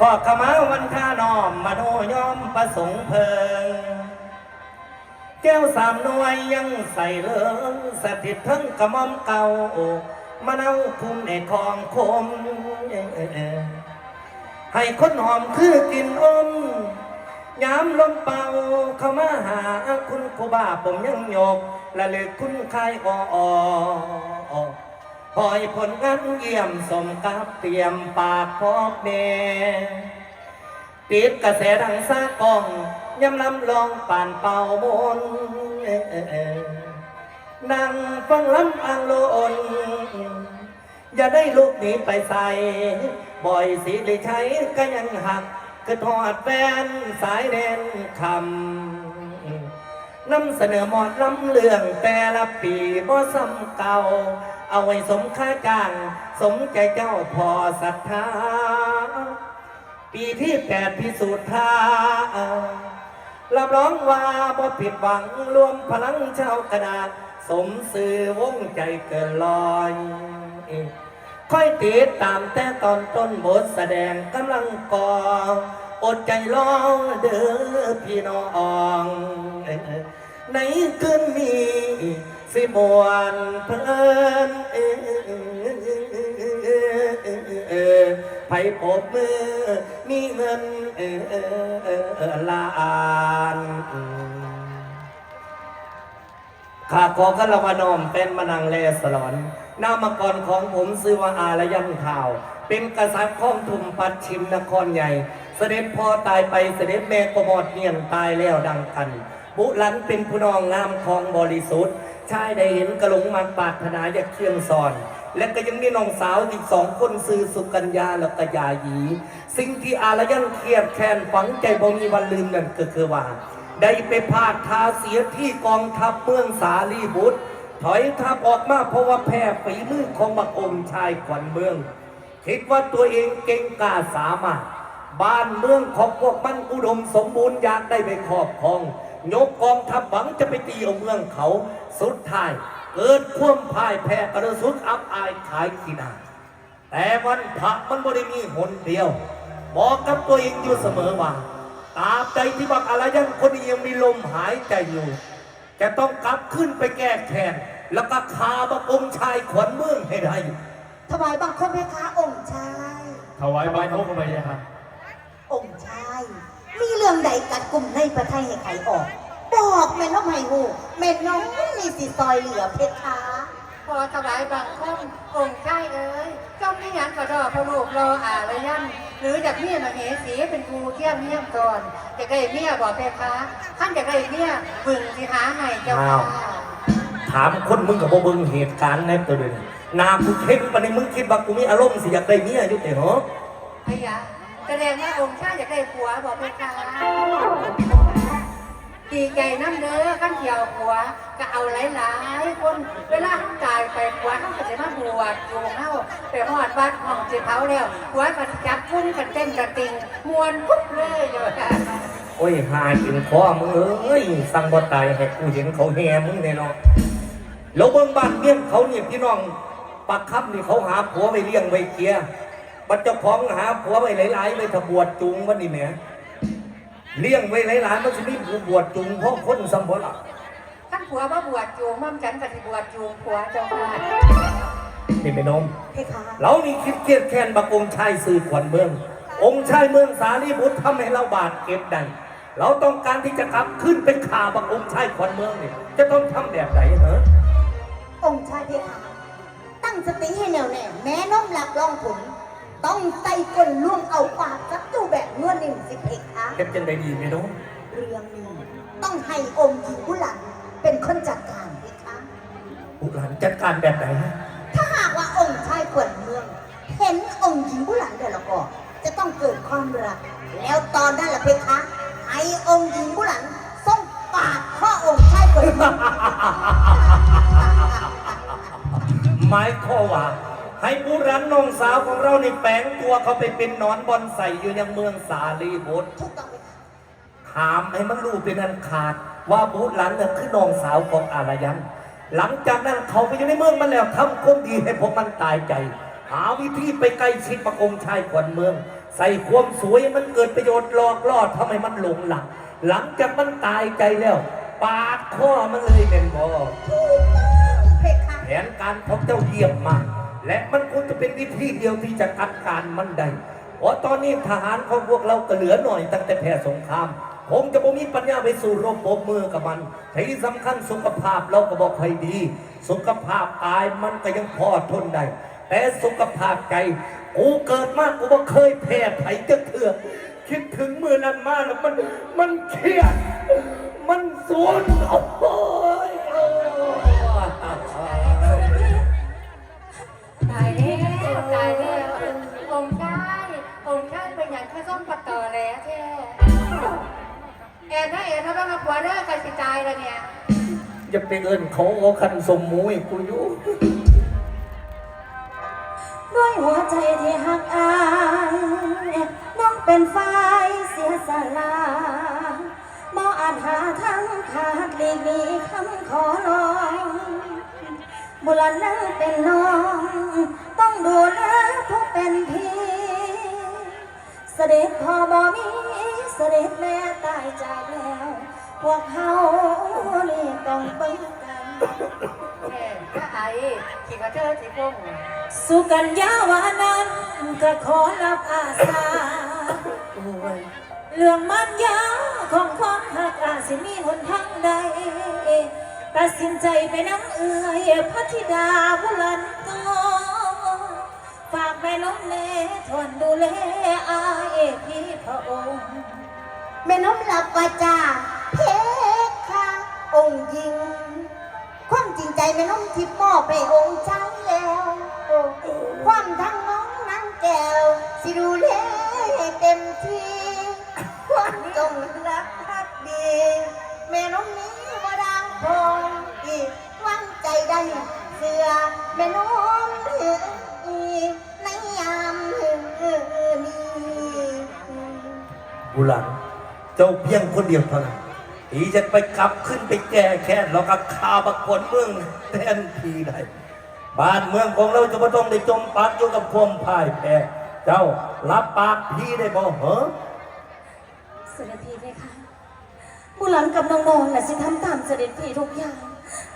ขอขมาวันท่าน้อมมาโนยอมประสงค์เพลิง แก้วสามน่วยยังใส่เหลืองสถิตทั้งกระมอมเก่ามะนาวคุมในคลองคม ให้คนหอมคือกินอมยามลมเป่าเข้ามาหาคุณครูบาผมยังโยกและเลยคุณคายออ หอยผลงานเยี่ยมสมกับเตรียมปากพอกเนติดกระแสดังซากองย้ำลำลองป่านเป่ามนนั่งฟังลำอังโลนอย่าได้ลูกหนีไปใส่ บ่อยสิได้ใช้ก็ยังหักกระทอดแฟนสายแดนคำนำเสนอหมอดลำเรื่องแต่ละปีบ่ซ้ำเก่า เอาไว้สมค่าจ้าง สมใจเจ้าพอศรัทธา ปีที่แปดพิสูจน์ท่ารับรองว่าบ่ผิดหวังรวมพลังชาวกระดาษ สมสื่อวงใจเกินลอยค่อยติดตามแต่ตอนต้นบทแสดงกำลังก่ออดใจรอเด้อพี่น้อง ในคืนนี้ สิมวนเพลินไผปบมือมีเงินล้านข้าขอคารวะนอมเป็นมนังเลสลอนนามกรของผมซื้อว่าอารยันข่าว เป็นกษัตริย์ข้องทุมปัดชิมนครใหญ่ เสด็จพ่อตายไปเสด็จแม่ก็หมดเนียนตายแล้วดังกันบุรันเป็นผู้นองงามของบริสุทธิ์ ชายได้เห็นกระหลงมันปารถนาอยากเคียงซอน และก็ยังมีน้องสาวอีกสองคนซื้อสุกัญญาและกยาหยี สิ่งที่อารยันเครียดแค้นฝังใจบ่มีวันลืมนั่นก็คือว่า ได้ไปพาดทาเสียที่กองทัพเมืองสาลีบุตร ถอยทัพออกมาเพราะว่าแพ้ฝีมือของบักองชายขวัญเมือง คิดว่าตัวเองเก่งกล้าสามารถบ้านเมืองของพวกมันอุดมสมบูรณ์อยากได้ไปครอบครอง ยกกองทัพหวังจะไปตีเอาเมืองเขา สุดท้าย เกิดความพ่ายแพ้กระสุดอับอายขายขีหนาแต่วันพระมันบ่ได้มีหนเดียว บอกกับตัวเองอยู่เสมอว่าตราบใดที่บักอะไรยังคนนี้ยังมีลมหายใจอยู่ จะต้องกลับขึ้นไปแก้แค้นแล้วก็คาบักองค์ชายขวัญเมืองให้ได้ถวายบังคมเพคะองค์ชายถวายบังคมพระยาค่ะองค์ชาย มีเรื่องใดกัดกลุ่มในประเทศให้ไขออก บอกแม่น้องไห้หูแม่น้องมีสิซอยเหลือเพคะพอถวายบังคมองค์ชายเอ๋ยเจ้าไม่หยังกระดอพระลูกรออาระยันหรือจากเมียมาเหสีเป็นครูเที่ยมเมียมก่อนจะได้เมียบอกเพคะท่านจะได้เมียบึงสิหาให้เจ้าอ้าว ค่ะ ถามคนมึงกับบ่เบิ่งเหตุการณ์ในตัวเดียวนี้หนากูเข้มปานนี้มึงคิดว่ากูมีอารมณ์สิอยากได้เมียอยู่แต่เหรอพยา แสดงว่าองค์ชายอยากได้ผัวบอกเพคะดีใจน้ำเด้อขั้นเที่ยวผัว ก็เอาหลายๆ คนเวลาเขาตายไปผัวเขาก็จะมาบวชอยู่ของเขาไปหอดวัดของเจ้าเขาแล้วผัวก็จับพุ่นกันเต้นกันติงมวนปุ๊บเลยเดี๋ยวค่ะโอ้ยหากินคอมึงเอ้ยสั่งบ่ตายให้กูเห็นเขาแห่มึงแน่นอนแล้วเบิ่งบ้านเลี้ยงเขาเนี่ยพี่น้องปักคับนี่เขาหาผัวไว้เลี้ยงไว้เคลียร์ บัดเจ้าของหาผัวไว้หลายๆไว้ถ้าบวชจูงมันนี่แหมเลี้ยงไว้หลายๆมันสิมีผู้บวชจูงเพราะคนสมบูรณ์ท่านผัวมาบวชจูงมั่มฉันกับที่บวชจูงผัวเจ้าค่ะนี่เป็นนมเพคะเรานี่คิดเครียดแค้นบักองค์ชายสื่อขวัญเมือง องค์ชายเมืองสาลีบุตรทำให้เราบาดเก็บได้เราต้องการที่จะกลับขึ้นเป็นข่าบักองค์ชายขวัญเมืองนี่จะต้องทำแบบไหนเหรอองค์ชายเพคะตั้งสติให้แน่วแน่แม่น้องหลักลองผล ต้องใจกลล่วงเอาปากจับจูแบบเงื่อนหนึ่งสิเพคะเก็บจังได้ดีไหมน้องเรื่องนี้ต้องให้องค์หญิงผู้หลังเป็นคนจัดการเพคะบุหลานจัดการแบบไหนฮะถ้าหากว่าองค์ชายขวัญเมือง เห็นองค์หญิงผู้หลังเดี๋ยวเราก็จะต้องเกิดความรัก แล้วตอนนั้นแหละเพคะให้องค์หญิงผู้หลังส่งปากข้อองค์ชายขวัญเมืองหมายข้อว่า ให้บุรันน้องสาวของเราในแปลงตัวเขาไปเป็นหนอนบอนใส่อยู่ยังเมืองสาลีบุตรถูกต้องไหมคะถามให้มันรู้เป็นอันขาด ว่าบุรันเนี่ยคือน้องสาวของอารยัน หลังจากนั้นเขาไปอยู่ในเมืองมันแล้วทำความดีให้พวกมันตายใจ หาวิธีไปใกล้ชิดประองค์ชายขวัญเมือง ใส่ความสวยมันเกิดประโยชน์หลอกล่อทำไมมันหลงหลังหลังจากมันตายใจแล้ว ปาดข้อมันเลยเป็นบอเพคะ แผนการของเจ้าเยี่ยมมาก และมันคงจะเป็นวิธีเดียวที่จะกัดการมันได้เพราะตอนนี้ทหารของพวกเราก็เหลือหน่อยตั้งแต่แพ้สงคราม ผมจะบ่มีปัญญาไปสู่รบปรบมือกับมันที่สำคัญสุขภาพเราก็บอกให้ดี สุขภาพกายมันก็ยังพอทนได้ แต่สุขภาพใจกูเกิดมากกูบ่เคยแพ้ไผจะเถื่อคิดถึงมือนั้นมาแล้วมันมันเครียดมันสวนโอ้ย ตายแล้วเนี่ยอย่าไปเอินเขาเอาคันสมมุยกูอยู่ด้วยหัวใจที่หักอายน้องเป็นฝ่ายเสียสละบ่อาจหาทางขาดหลีกหนีคำขอร้องบุรณะเป็นน้อง ต้องดูแลผู้เป็นพี่ เสด็จพ่อบ่มีเสด็จแม่ตายจากแล้ว พวกเขานี่ต้องเบิ่งกันแม่ก็ไอ้ขี่กระเทอที่พงสุกัญญาวานั้นก็ขอรับอาสาเรื่องมันยาวของความหักอาจสิมีหนทางใด ตัดสินใจไปน้ำเอื่อยพัทิดาบุรันโตฝากแม่น้องเนทวนดูแลอายพี่พระองค์ แม่น้องหลับวาจา ใจแม่น้องทิพย์มอบให้องค์ฉันแล้วความทั้งน้องนั้นแก้ว สิดูแลให้เต็มที่ความจงรักภักดี แม่น้องนี้ว่าดังพงอีกวางใจได้เสือแม่น้องอีในยามนี้บุหลันเจ้าเพียงคนเดียวเท่านั้น อีจะไปกลับขึ้นไปแก้แค้นแล้วก็คาบักคนเมืองแทนทีได้บ้านเมืองของเราจะไม่ต้องได้จมปักอยู่กับความพ่ายแพ้เจ้ารับปากพี่ได้บ่เหรอเสด็จพี่เลยค่ะบุหลันกับน้องนอนแหละสิทำตามเสด็จพี่ทุกอย่าง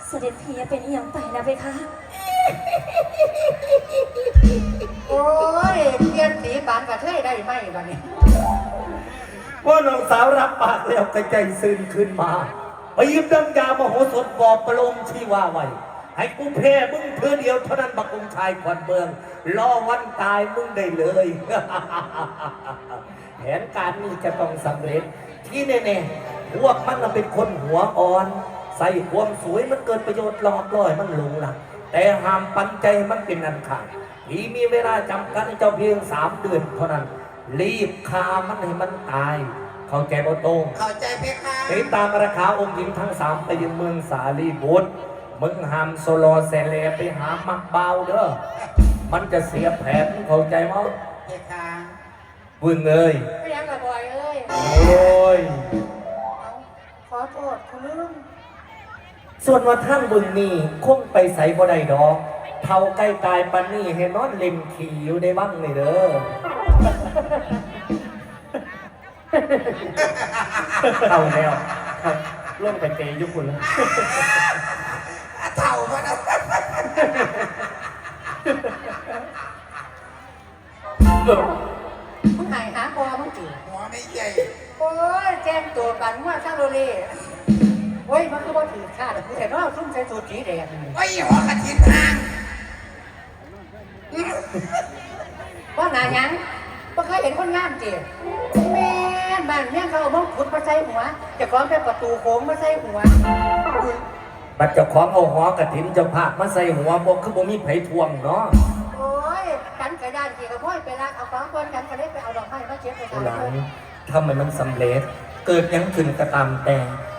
เสด็จพี่อย่าเป็นเอียงไปนะเพคะโอ้ยเปลี่ยนสีปานกระเทยได้ไหมบ้านี้ ว่าน้องสาวรับปากแล้วก็ใจซึ้งขึ้นมาไปยิบน้ำยามโหสถบอกประโลมที่ว่าไว้ให้กูแพ้มึงเธอเดียวเท่านั้นบักองชายขวัญเมืองรอวันตายมึงได้เลยแผนการนี้จะต้องสำเร็จ ที่แน่ๆพวกมันเป็นคนหัวอ่อน ใส่ความสวยมันเกิดประโยชน์หลอกล่อยมันหลงหลักแต่ห้ามปันใจมันเป็นอันขาดพี่มีเวลาจำกัดเจ้าเพียงสามเดือนเท่านั้น รีบฆ่ามันให้มันตาย เข้าใจบ่ตรงเข้าใจเพคะติดตามราคาองค์หญิงทั้งสามไปยังเมืองสาลีบุตรมึงห้ามโซโลเซเลไปหามักเบาเด้อ มันจะเสียแผนเข้าใจมั้งเพคะบึงเอ้ยไม่ยังกระบอยเอ้ยโอ้ยเอาขอโทษคุณลุงส่วนว่าท่านบึงนี่คงไปใส่บ่ได้ดอกเท่าใกล้ตายปันนี่ให้นอนเล่นขี่อยู่ในบ้างนี่เด้อ เข้าแล้วครับร่วมกันเตยุคุณแล้วเท่ามันมึงหายหาคอมึงจีหัวไม่ใหญ่โอ้ยแจ้งตัวกันว่าซาโรเล่โอ้ยมันก็บ่ถือค่าแต่กูแต่ว่าซุ่มใส่สูทสีแดงนี่ไอ้หัวกระทินทางว่าหนาหยัง บ่เคยเห็นคนงามจีแม่นบ้านเนี่ยเขาเอามงกุฎมาใส่หัวเจะก้องแต่ประตูโค้งมาใส่หัวบัดเจ้าของเอาหอกระถินเจ้าภาพมาใส่หัวบอกคือบ่มีไผทวงเนาะโอ้ยกันกระดานจีกับพ่อยไปรักเอาของคนกันก็ได้ไปเอาดอกไม้มาเก็บไปผู้ทำหลังเพิ่นถ้ามันมันสำเร็จ เกิดหยังขึ้นก็ตามแต่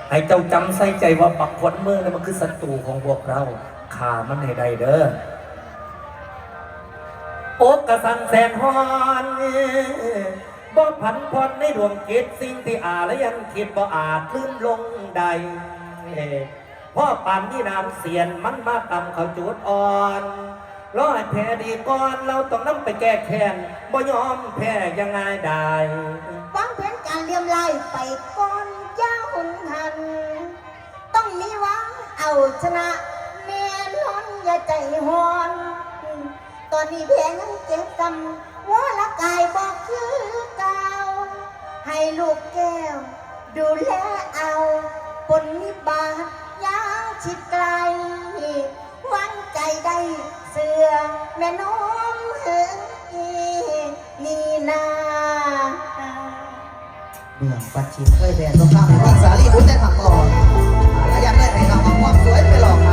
ให้เจ้าจำใส่ใจว่าปักคนเมืองนี่มันคือศัตรูของพวกเราข่ามันให้ได้เด้อโอกกระสันแสนฮอนบ่ผันพรในดวงจิตสิ่งที่อาและยังคิดบ่อาจลื่นลงใดพ่อปานนี่น้ำเสียนมันมาตำเขาจูดอ่อนรอให้แพ้ดีก่อนเราต้องนำไปแก้แค้นบ่ยอมแพ้ยังไงได้วางแผนการเลียมไล่ไปก่อนย่าหุนหัน ต้องมีหวังเอาชนะแม่นอนอย่าใจหอน ตอนนี้แผลยังเจ็บกำหัวละกายบอกคือเก่าให้ลูกแก้ว ดูแลเอาปนนิบาตยางชิดไกลหวังใจได้เสือแม่น้องเฮงอีนี่นาเมืองปัจฉิมเคยแพ้สงครามวังสาลีพุทธแต่ขับก่อนอยันได้ไหนครับเอาความสวยไปหลอกครับ